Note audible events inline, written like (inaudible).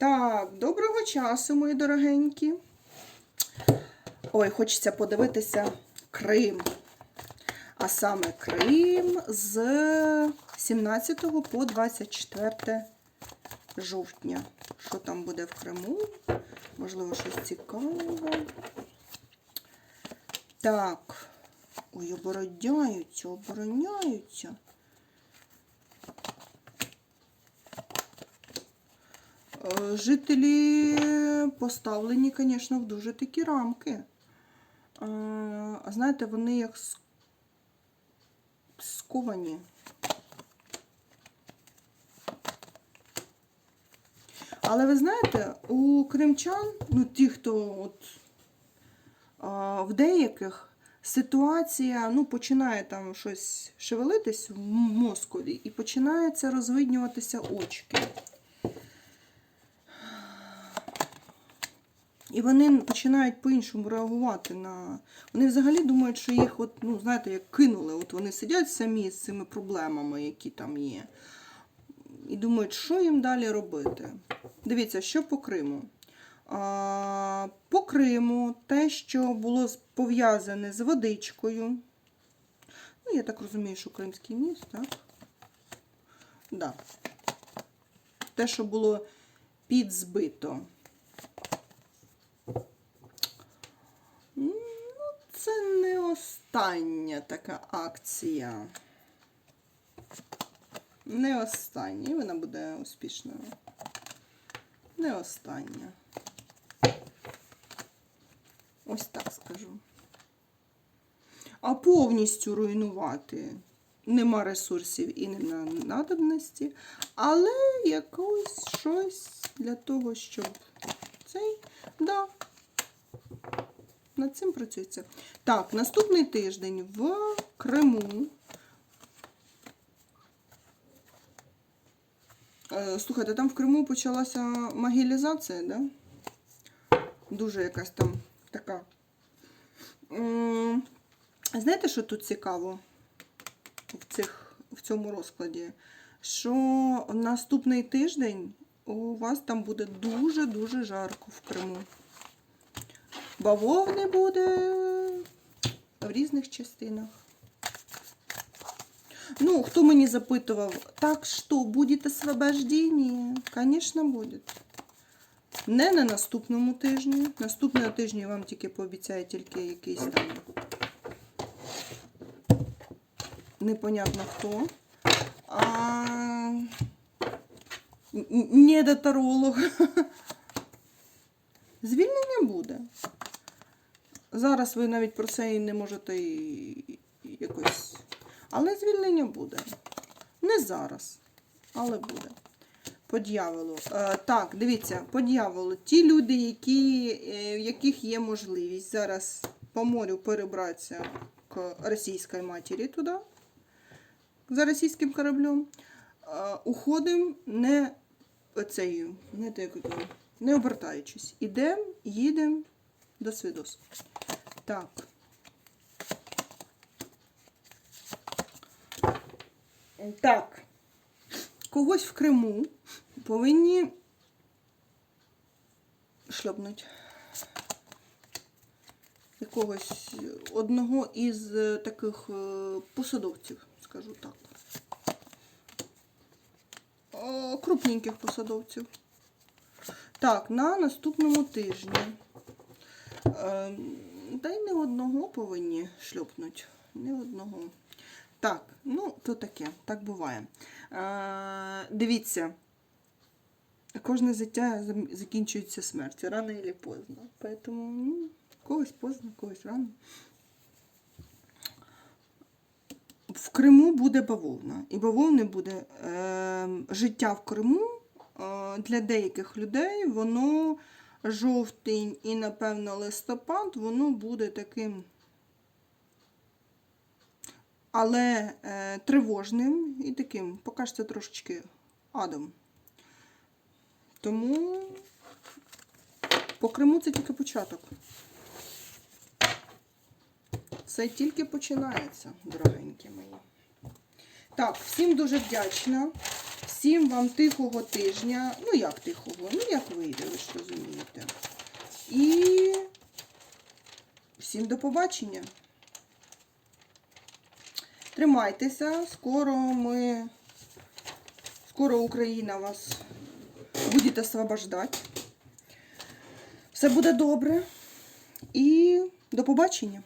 Так, доброго часу, мої дорогенькі. Ой, хочеться подивитися Крим. А саме Крим з 17 по 24 жовтня. Що там буде в Криму? Можливо, щось цікаве. Так. Ой, обороняються, обороняються. Жителі поставлені, звісно, в дуже такі рамки. Е, А знаєте, вони як сковані. Але ви знаєте, у кримчан, ну ті, хто от, а, в деяких ситуація ну, починає там щось шевелитись в м- мозкові і починаються розвиднюватися очки. І вони починають по-іншому реагувати на. Вони взагалі думають, що їх, от, ну, знаєте, як кинули. От вони сидять самі з цими проблемами, які там є. І думають, що їм далі робити. Дивіться, що по Криму. А, по Криму те, що було пов'язане з водичкою. Ну, я так розумію, що Кримський міст, так? Да. Те, що було підзбито. Ну, це не остання така акція. Не остання. Вона буде успішною. Не остання. Ось так скажу. А повністю руйнувати нема ресурсів і нема надобності, але якось щось для того, щоб цей, да, над цим працюється. Так, наступний тиждень в Криму. Е, Слухайте, там в Криму почалася могилізація, да? Дуже якась там така. Знаєте, що тут цікаво в, цих, в цьому розкладі? Що наступний тиждень у вас там буде дуже-дуже жарко в Криму. Бавовни буде в різних частинах. Ну, хто мені запитував, так що, буде освобождення? Звісно, буде. Не на наступному тижні. Наступного тижня вам тільки пообіцяю тільки якийсь там непонятно хто. А... н- н- Недоторолог. (laughs) Звільнення буде. Зараз ви навіть про це і не можете і якось. Але звільнення буде. Не зараз, але буде. По дьяволу. Е, так, дивіться, по дьяволу. Ті люди, які, е, в яких є можливість зараз по морю перебратися к російській матері туди, за російським кораблем, е, уходимо не оцею, не, не обертаючись. Ідемо, їдемо до свідос. Так. Так. Когось в Криму повинні шльопнуть. Якогось одного із е, таких е, посадовців, скажу так. Крупненьких посадовців. Так, на наступному тижні. Та й не одного повинні шльопнуть. Не одного. Так, ну, то таке, так буває. Е, дивіться, кожне життя закінчується смертю, рано чи поздно. Поэтому ну, когось поздно, когось рано. В Криму буде бавовна. І бавовни буде е, життя в Криму е, для деяких людей, воно жовтень і, напевно, листопад, воно буде таким але е, тривожним і таким, поки трошечки адом. Тому по Криму це тільки початок. Це тільки починається, дорогенькі мої. Так, всім дуже вдячна. Всім вам тихого тижня. Ну, як тихого, ну як вийде, ви ж розумієте. І всім до побачення. Тримайтеся, скоро ми, скоро Україна вас буде освобождати. Все буде добре. І до побачення!